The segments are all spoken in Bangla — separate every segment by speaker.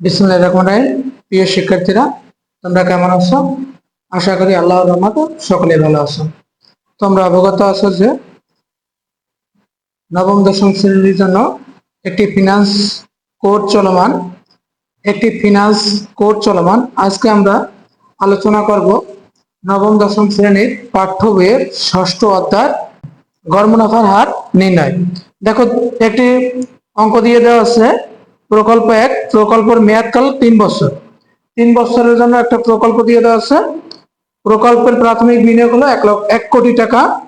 Speaker 1: বিসমুল্লাহ প্রিয় শিক্ষার্থীরা, তোমরা কেমন আছো? আশা করি আল্লাহর রহমতে সকলে ভালো আছো। তোমরা অবগত আছো যে নবম, দশম শ্রেণির জন্য একটি ফিনান্স কোর্স চলমান। একটি ফিনান্স কোর্স চলমান। আজকে আমরা আলোচনা করব নবম, দশম শ্রেণির পাঠ্য বইয়ের ষষ্ঠ অধ্যায় গড় মুনাফার হার নির্ণয়। দেখো, একটি অঙ্ক দিয়ে দেওয়া আছে। প্রকল্প এক, প্রকল্পের মেয়াদকাল তিন বছর। তিন বছরের জন্য একটা প্রকল্প দিয়ে দেওয়া আছে। প্রকল্পের প্রাথমিক বিনিয়োগ হলো এক লক্ষ, এক কোটি টাকা।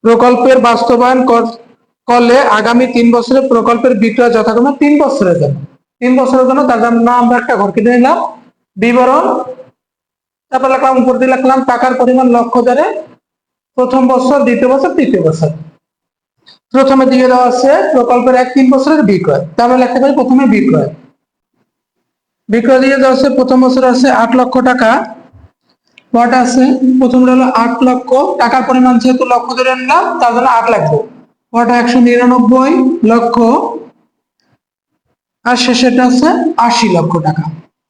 Speaker 1: প্রকল্পের বাস্তবায়ন কর- করলে আগামী তিন বছরে প্রকল্পের বিক্রয় যথাক্রমে তিন বছরের জন্য। তিন বছরের জন্য তার জন্য আমরা একটা ঘর কিনে নিলাম, বিবরণ, তারপর লিখলাম, উপর দিয়ে লিখলাম, টাকার পরিমাণ লক্ষ্য ধরে প্রথম বছর, দ্বিতীয় বছর, তৃতীয় বছর। প্রথমে দিয়ে দেওয়া আছে প্রকল্পের এক তিন বছরের বিক্রয়। তাহলে লিখতে পারি প্রথমে বিক্রয়। বিক্রয় দিয়ে দেওয়া আছে, প্রথম বছর আছে আট লক্ষ টাকা। কটা আছে? প্রথমটা হলো আট লক্ষ। টাকার পরিমাণ যেহেতু লক্ষ ধরে নিলাম তার জন্য আট লক্ষ কটা একশো নিরানব্বই লক্ষ। আর শেষেরটা আছে আশি লক্ষ টাকা।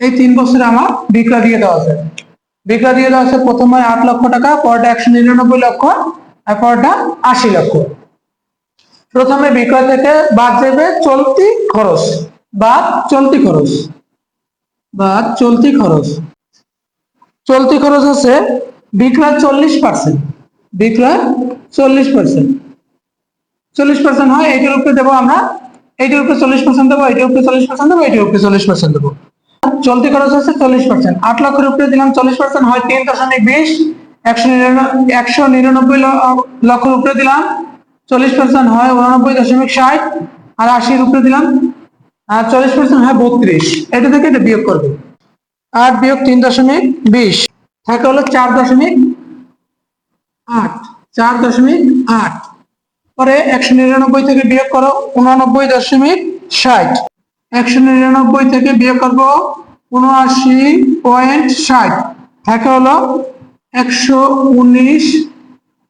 Speaker 1: এই তিন বছরে আমার বিক্রয় দিয়ে দেওয়া আছে। বিক্রয় দিয়ে দেওয়া আছে প্রথমে আট লক্ষ টাকা, পরটা একশো নিরানব্বই লক্ষ, আর পরটা আশি লক্ষ। প্রথমে বিক্রয় থেকে বাদ যাবে চলতি খরচ। বাদ চলতি খরচ। বাদ চলতি খরচ। চলতি খরচ হচ্ছে বিক্রয় চল্লিশ পার্সেন্ট বিক্রয় চল্লিশ পার্সেন্ট চল্লিশ পার্সেন্ট হয় এইটার উপরে দেবো আমরা, এইটার উপরে চল্লিশ পার্সেন্ট দেবো, এইটার উপরে চল্লিশ পার্সেন্ট দেবো, এইটার উপরে চল্লিশ পার্সেন্ট দেবো। চলতি খরচ হচ্ছে চল্লিশ পার্সেন্ট আট লক্ষের উপরে দিলাম চল্লিশ পার্সেন্ট হয় তিন দশমিক বিশ, একশো নিরানব্বই একশো নিরানব্বই ল- লক্ষের উপরে দিলাম চল্লিশ পার্সেন্ট হয় উনানব্বই দশমিক ষাট আর আশির উপরে দিলাম। আর চল্লিশ পার্সেন্ট হয় বত্রিশ। এটা থেকে এটা বিয়োগ করবে। আট বিয়োগ তিন দশমিক বিশ। থাকে হলো চার দশমিক আট। চার দশমিক আট। পরে একশো নিরানব্বই থেকে বিয়োগ করো উনানব্বই দশমিক ষাট। একশো নিরানব্বই থেকে বিয়োগ করব উনআশি পয়েন্ট ষাট। থাকে হলো একশো উনিশ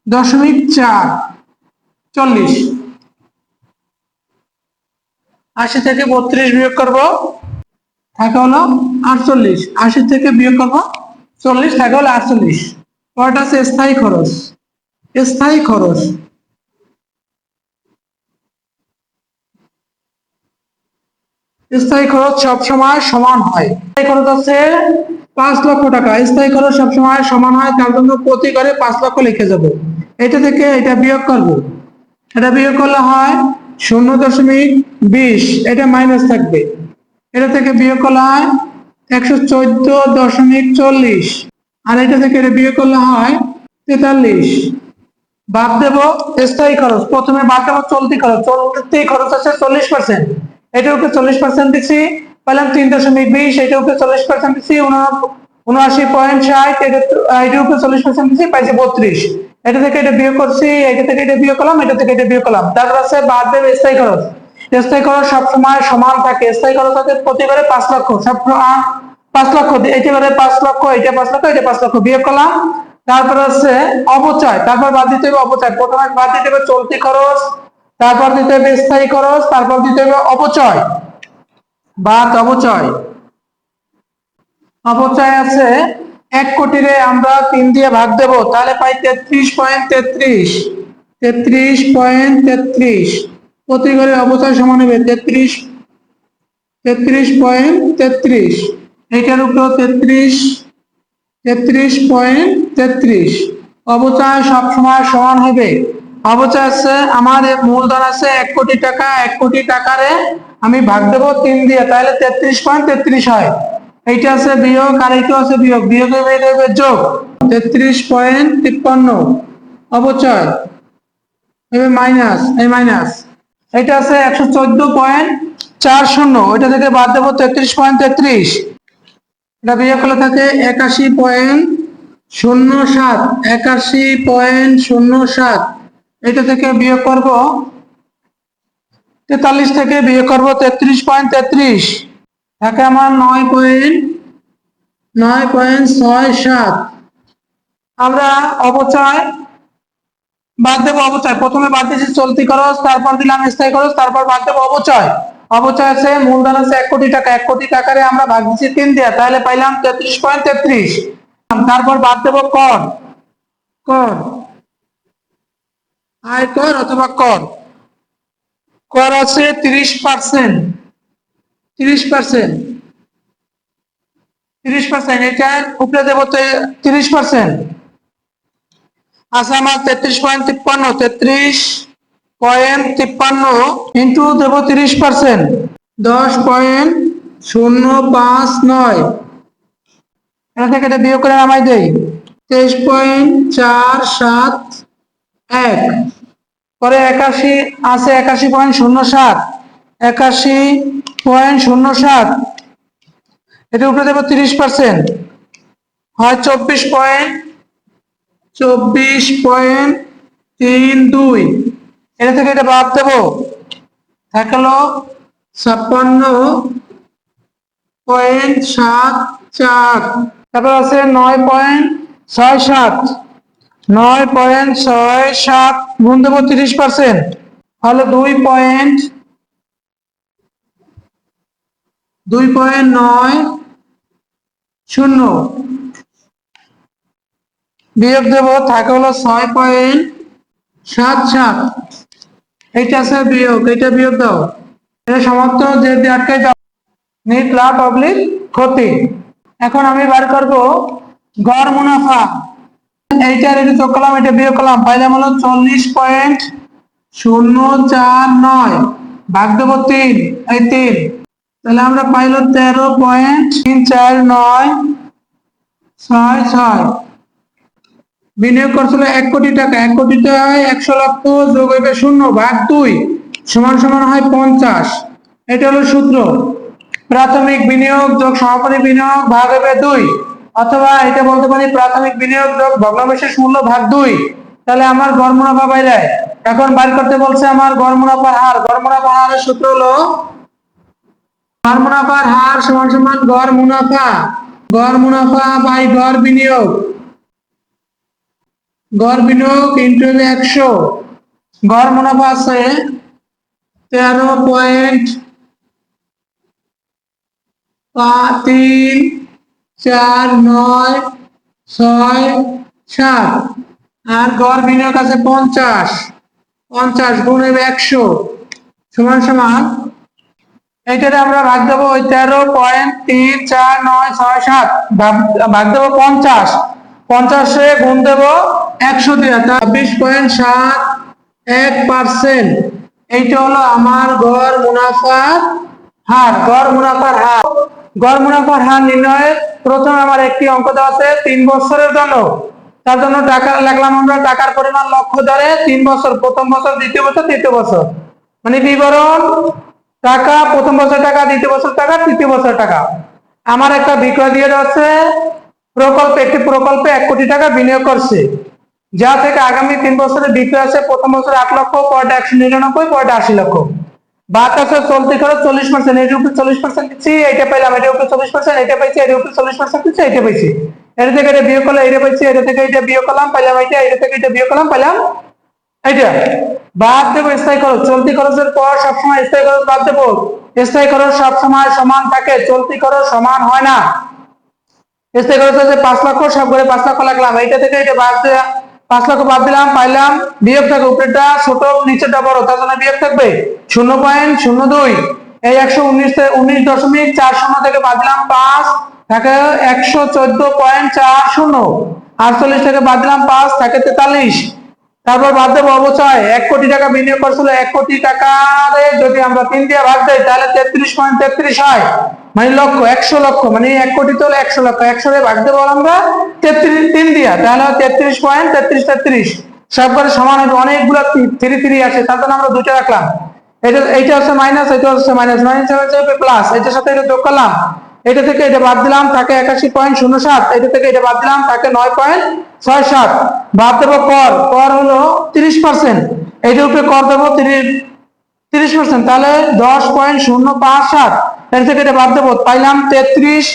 Speaker 1: দশমিক চার। চল্লিশ। আশি থেকে বত্রিশ বিয়োগ করব, থাকে হলো আটচল্লিশ। আশি থেকে বিয়োগ করব, চল্লিশ, থাকে হলো আটচল্লিশ। পরটা আছে স্থায়ী খরচ। স্থায়ী খরচ। স্থায়ী খরচ সবসময় সমান হয়। স্থায়ী খরচ আছে পাঁচ লক্ষ টাকা। স্থায়ী খরচ সবসময় সমান হয়, তার জন্য প্রতি করে পাঁচ লক্ষ লিখে যাব। এটা থেকে এটা বিয়োগ করব। এটা বিয়োগ করলে হয় শূন্য দশমিক বিশ, এটা মাইনাস থাকবে। এটা থেকে বিয়োগ করলে হয় একশো চোদ্দ দশমিক চল্লিশ, আর এটা থেকে এটা বিয়োগ করলে হয় তেতাল্লিশ। বাদ দেব স্থায়ী খরচ, প্রথমে বাদ দেবো চলতি খরচ চলতি খরচ আছে চল্লিশ পার্সেন্ট এটার উপরে চল্লিশ পার্সেন্ট দিচ্ছি? পেলাম তিন দশমিক বিশ এটার উপরে চল্লিশ পার্সেন্ট দিচ্ছি? উনআশি পয়েন্ট ষাট, এটা উপরে চল্লিশ পার্সেন্ট দিচ্ছি? পাইছি বত্রিশ। এটা থেকে এটা বিয়োগ করছি, এটা থেকে এটা বিয়োগ করলাম, এটা থেকে এটা বিয়োগ করলাম। তারপর আছে বাদ দেবে স্থায়ী খরচ। স্থায়ী খরচ সবসময় সমান থাকে। স্থায়ী খরচ আছে প্রতিবারে পাঁচ লক্ষ। সব পাঁচ লক্ষ। এটা বারে পাঁচ লক্ষ এটা পাঁচ লক্ষ এটা পাঁচ লক্ষ। বিয়োগ করলাম। তারপর আছে অপচয়। তারপর বাদ দিতে হবে অপচয়। প্রথমে বাদ দিতে হবে চলতি খরচ, তারপর দিতে হবে স্থায়ী খরচ, তারপর দিতে হবে অপচয়। বাদ অপচয়। অপচয় আছে এক কোটিরে আমরা তিন দিয়ে ভাগ দেব, তাহলে পাই তেত্রিশ পয়েন্ট তেত্রিশ। তেত্রিশ পয়েন্ট তেত্রিশ। প্রতি ঘরে অপচয় সমান হবে তেত্রিশ তেত্রিশ পয়েন্ট তেত্রিশ। এইটার উপর তেত্রিশ তেত্রিশ পয়েন্ট তেত্রিশ। অবচয় সবসময় সমান হবে। অবচয় আছে, আমার মূলধন আছে এক কোটি টাকা, এক কোটি টাকারে আমি ভাগ দেবো তিন দিয়ে, তাহলে তেত্রিশ পয়েন্ট তেত্রিশ হয়। এইটা আছে বিয়োগ আর এইটা আছে বিয়োগ। বিয়োগে বের যোগ। তেত্রিশ পয়েন্ট তিপ্পান্ন। অবচয় এবার মাইনাস, এই মাইনাস। এটা আছে একশো চোদ্দ পয়েন্ট চার শূন্য। ওইটা থেকে বাদ দেবো তেত্রিশ পয়েন্ট তেত্রিশ। এটা বিয়োগ করলে থাকে একাশি পয়েন্ট শূন্য সাত। একাশি পয়েন্ট শূন্য সাত। এটা থেকে বিয়োগ করব তেতাল্লিশ থেকে বিয়োগ করব তেত্রিশ পয়েন্ট তেত্রিশ। থাকে আমার নয় পয়েন্ট নয় পয়েন্ট ছয় সাত। আমরা অবচয় বাদ দেবো অবচয়। প্রথমে বাদ দিয়েছি চলতি খরচ, তারপর দিলাম স্থায়ী খরচ, তারপর বাদ দেবো অবচয়। অবচয় আছে মূলধন আছে এক কোটি টাকা। এক কোটি টাকারে আমরা ভাগ দিচ্ছি তিন দিয়া, তাহলে পাইলাম তেত্রিশ পয়েন্ট তেত্রিশ। তারপর বাদ দেবো কর। কর। আয় কর অথবা কর। কর আছে তিরিশ পার্সেন্ট। তিরিশ পার্সেন্ট তিরিশ পার্সেন্ট এটার উপরে দেবো তিরিশ পার্সেন্ট আছে আমার তেত্রিশ পয়েন্ট তিপ্পান্ন, তেত্রিশ পয়েন্ট তিপ্পান্ন ইন্টু দেবো তিরিশ পার্সেন্ট দশ পয়েন্ট শূন্য পাঁচ নয়। এটা থেকে এটা বিয়োগ করে নামাই দেই। তেইশ পয়েন্ট চার সাত এক। পরে একাশি, আছে একাশি পয়েন্ট শূন্য সাত। একাশি পয়েন্ট শূন্য সাত। এটার উপরে দেবো তিরিশ পার্সেন্ট হয় চব্বিশ পয়েন্ট চব্বিশ পয়েন্ট তিন দুই। এটা থেকে এটা বাদ দেবো। থাকল ছাপ্পান্ন পয়েন্ট সাত চার। তারপর আছে নয় পয়েন্ট ছয় সাত। নয় পয়েন্ট ছয় সাত। গুণ দেবো তিরিশ পার্সেন্ট হলো দুই পয়েন্ট দুই পয়েন্ট নয়, শূন্য। বিয়োগ দেব, থাকে হলো ছয় পয়েন্ট সাত সাত। এইটা আছে বিয়োগ এটা বিয়োগ দাও। এটা সমাপ্ত যে আটকে যাও। নিট লাভ পাবলিক, ক্ষতি। এখন আমি বার করব, গড় মুনাফা। এইটার এটা যোগ করলাম, এটা বিয়োগ করলাম। পাইলাম হলো চল্লিশ পয়েন্ট শূন্য চার নয়। ভাগ দেবো তিন, এই তিন। তাহলে আমরা পাইলো তেরো পয়েন্ট তিন চার নয় ছয় ছয়। বিনিয়োগ করছিল এক কোটি টাকা। এক কোটি টাকায় একশো লক্ষ যোগ হইবে শূন্য ভাগ দুই সমান সমান হয় পঞ্চাশ। এটা হলো সূত্র। প্রাথমিক বিনিয়োগ যোগ সমাপনী বিনিয়োগ ভাগ হবে দুই। অথবা এটা বলতে পারি প্রাথমিক বিনিয়োগ যোগ ভগ্নাংশের মূল্য ভাগ দুই। তাহলে আমার গড় মুনাফা বাইরে। এখন বার করতে বলছে আমার গড় মুনাফার হার। গড় মুনাফার হারের সূত্র হলো গড় মুনাফার হার সমান সমান গড় মুনাফা। গড় মুনাফা বাই গড় বিনিয়োগ। গড় বিনিয়োগ ইন্টু একশো। গড় মুনাফা আছে তেরো পয়েন্ট তিন, চার, নয়, ছয়, সাত। আর গড় বিনিয়োগ আছে পঞ্চাশ। পঞ্চাশ গুণের একশো। সমান সমান এইটাতে আমরা ভাগ দেবো ওই তেরো পয়েন্ট তিন চার নয় ছয় সাত। ভাগ- দেবো পঞ্চাশ। পঞ্চাশে গুণ দেবো একশো দিয়ে ছাব্বিশ পয়েন্ট সাত এক পার্সেন্ট। এইটা হলো আমার গড় মুনাফার হার, গড় মুনাফার হার। গড় মুনাফার হার নির্ণয়ে প্রথমে আমার একটি অঙ্ক দেওয়া আছে, তিন বছরের জন্য। তার জন্য টাকা লাগলাম আমরা, টাকার পরিমাণ লক্ষ্য ধরে তিন বছর, প্রথম বছর, দ্বিতীয় বছর, তৃতীয় বছর। মানে বিবরণ টাকা, প্রথম বছর টাকা, দ্বিতীয় বছর টাকা, তৃতীয় বছর টাকা। আমার একটা বিক্রয় দিয়ে যাচ্ছে প্রকল্পে, একটি প্রকল্পে এক কোটি টাকা বিনিয়োগ করছে। যা থেকে আগামী তিন বছরে বিক্রয় আছে, প্রথম বছর আট লক্ষ পরটা একশো নিরানব্বই পরটা আশি লক্ষ। আছে চলতি খরচ চল্লিশ পার্সেন্ট এর উপরে চল্লিশ পার্সেন্ট দিচ্ছি এটা পেলাম এটার উপরে চল্লিশ পার্সেন্ট এটা পাইছি, এর উপরে চল্লিশ পার্সেন্ট দিচ্ছি এটা পাইছি। এটা থেকে এটা বিয়োগ করলে এটা পাইছি এটা থেকে এটা বিয়োগ করলাম, পাইলাম এটা এটা থেকে এটা বিয়োগ করলাম, পাইলাম এইটা। বাদ দেবো, স্থায়ী খরচ। চলতি খরচের পর সবসময় স্থায়ী খরচ বাদ দেবো। স্থায়ী খরচ সবসময় সমান থাকে, চলতি খরচ সমান হয় না। স্থায়ী খরচ হচ্ছে পাঁচ লক্ষ, সব করে পাঁচ লক্ষ লাগলাম। এইটা থেকে এটা বাদ দেওয়া পাঁচ লক্ষ বাদ দিলাম, পাইলাম, বিয়োগ থাকে উপরেটা ছোট নিচেটা বড়, তার জন্য বিয়োগ থাকবে শূন্য পয়েন্ট শূন্য দুই। এই একশো উনিশ উনিশ দশমিক চার শূন্য থেকে বাদ দিলাম, পাঁচ থাকে একশো চোদ্দ পয়েন্ট চার শূন্য। আটচল্লিশ থেকে বাদ দিলাম, পাঁচ থাকে তেতাল্লিশ। তারপর বাদ দেবো অবচয় এক কোটি টাকা বিনিয়োগ করছিল এক কোটি টাকারে যদি আমরা তিন দিয়ে ভাগ দেই, তাহলে তেত্রিশ পয়েন্ট তেত্রিশ হয়। মানে লক্ষ, একশো লক্ষ মানে এক কোটি তো একশো লক্ষ, একশো দিয়ে ভাগ দেবো আমরা, তেত্রিশ, তিন দিয়া, তাহলে তেত্রিশ পয়েন্ট তেত্রিশ তেত্রিশ। সব করে সমান হবে অনেকগুলো থ্রি থ্রি আছে, তার জন্য আমরা দুটো রাখলাম। এটা, এইটা হচ্ছে মাইনাস এটা হচ্ছে মাইনাস মাইনাস হচ্ছে প্লাস এটার সাথে এটা যোগ করলাম। এটা থেকে এটা বাদ দিলাম, তাকে একাশি পয়েন্ট শূন্য সাত। এটা থেকে এটা বাদ দিলাম, তাকে নয় পয়েন্ট ছয় সাত। বাদ দেবো কর। কর হলো তিরিশ পার্সেন্ট এইটার উপরে কর দেবো তিরিশ পার্সেন্ট তাহলে দশ পয়েন্ট শূন্য পাঁচ সাত। এর থেকে এটা বাদ দেবো। পাইলাম তেত্রিশ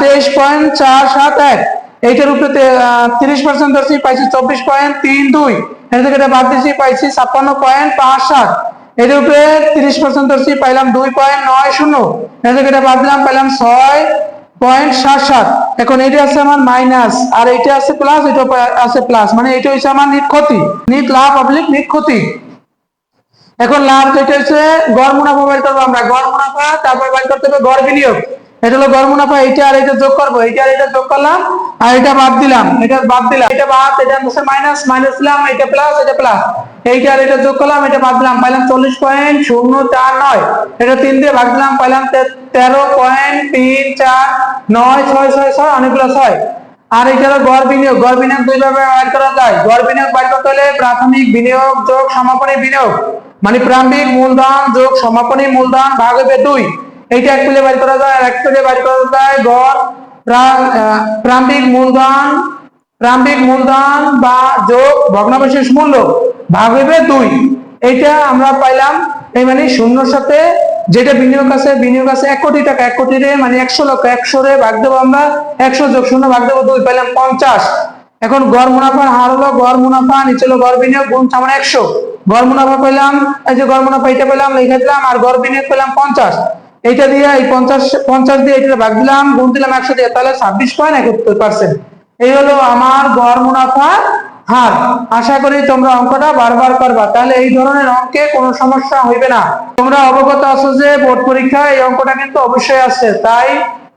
Speaker 1: তেইশ পয়েন্ট চার সাত এক। এইটার উপরে তিরিশ পার্সেন্ট ধরছি, পাইছি চব্বিশ পয়েন্ট তিন দুই। এর থেকে এটা বাদ দিয়েছি পাইছি ছাপ্পান্ন পয়েন্ট পাঁচ সাত। এটার উপরে তিরিশ পার্সেন্ট ধরছি পাইলাম দুই পয়েন্ট নয় শূন্য। এটা পাইলাম ছয় পয়েন্ট সাত সাত। এখন এটা আছে আমার মাইনাস আর এটা আছে প্লাস এটা আছে প্লাস মানে এটা হচ্ছে আমার নিট ক্ষতি। নিট লাভ পাবলিক নিট ক্ষতি। এখন লাভ যেটা হচ্ছে গড় মুনাফা বের করব আমরা। গড় মুনাফা, তারপর বের করতে হবে গড় বিনিয়োগ। এটা হলো গড় মুনাফা, এইটা আর এটা যোগ করব। এইটা আর এটা যোগ করলাম আর এটা বাদ দিলাম, এটা বাদ দিলাম। এটা বাদ, এটা মাইনাস মাইনাস দিলাম, এটা প্লাস এটা প্লাস এইটা আর এটা যোগ করলাম, এটা বাদ দিলাম, পাইলাম চল্লিশ পয়েন্ট শূন্য চার নয়। এটা তিন দিয়ে ভাগ দিলাম, পাইলাম তেরো পয়েন্ট তিন চার নয়, ছয় ছয় ছয়, অনেকগুলো ছয়। আর এটা হলো গড় বিনিয়োগ। গড় বিনিয়োগ দুই ভাবে বের করা যায়। গড় বিনিয়োগ বের করতে হলে প্রাথমিক বিনিয়োগ যোগ সমাপনী বিনিয়োগ মানে প্রারম্ভিক মূলধন যোগ সমাপনী মূলধন ভাগ হবে দুই। এইটা এক পেলে বের করা যায়, আর এক পেলে বের করা যায় গড় প্রা- আহ, প্রারম্ভিক মূলধন প্রারম্ভিক মূলধন বা যোগ ভগ্নাবশেষ মূল্য ভাগ হবে দুই। এইটা আমরা পাইলাম এই মানে শূন্যর সাথে যেটা বিনিয়োগ আছে বিনিয়োগ আছে এক কোটি টাকা এক কোটি রে মানে একশো লক্ষ একশো রে ভাগ দেবো আমরা একশো যোগ শূন্য ভাগ দেবো দুই পাইলাম পঞ্চাশ। এখন গড় মুনাফার হার হলো গড় মুনাফা নিচে হলো গড় বিনিয়োগ গুণ সমান একশো। গড় মুনাফা পেলাম এই যে গড় মুনাফা এটা পেলাম লিখে দিলাম আর গড় বিনিয়োগ পেলাম পঞ্চাশ। এইটা দিয়ে এই পঞ্চাশ পঞ্চাশ দিয়ে এটা ভাগ দিলাম, গুণ দিলাম একশো দিয়ে, তাহলে ছাব্বিশ পয়েন্ট একাত্তর পার্সেন্ট এই হলো আমার গড় মুনাফার হার। আশা করি তোমরা অঙ্কটা বারবার করবা। তাহলে এই ধরনের অঙ্কে কোনো সমস্যা হইবে না। তোমরা অবগত আছো যে বোর্ড পরীক্ষা এই অঙ্কটা কিন্তু অবশ্যই আসছে তাই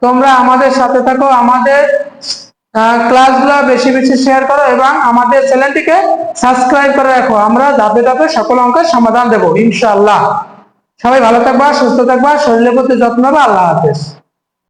Speaker 1: তোমরা আমাদের সাথে থাকো, আমাদের ক্লাসগুলো বেশি বেশি শেয়ার করো এবং আমাদের চ্যানেলটিকে সাবস্ক্রাইব করে রাখো। আমরা ধাপে ধাপে সকল অঙ্কের সমাধান দেবো, ইনশাআল্লাহ। সবাই ভালো থাকবা সুস্থ থাকবা শরীরের প্রতি যত্ন নেবা আল্লাহ হাফেজ।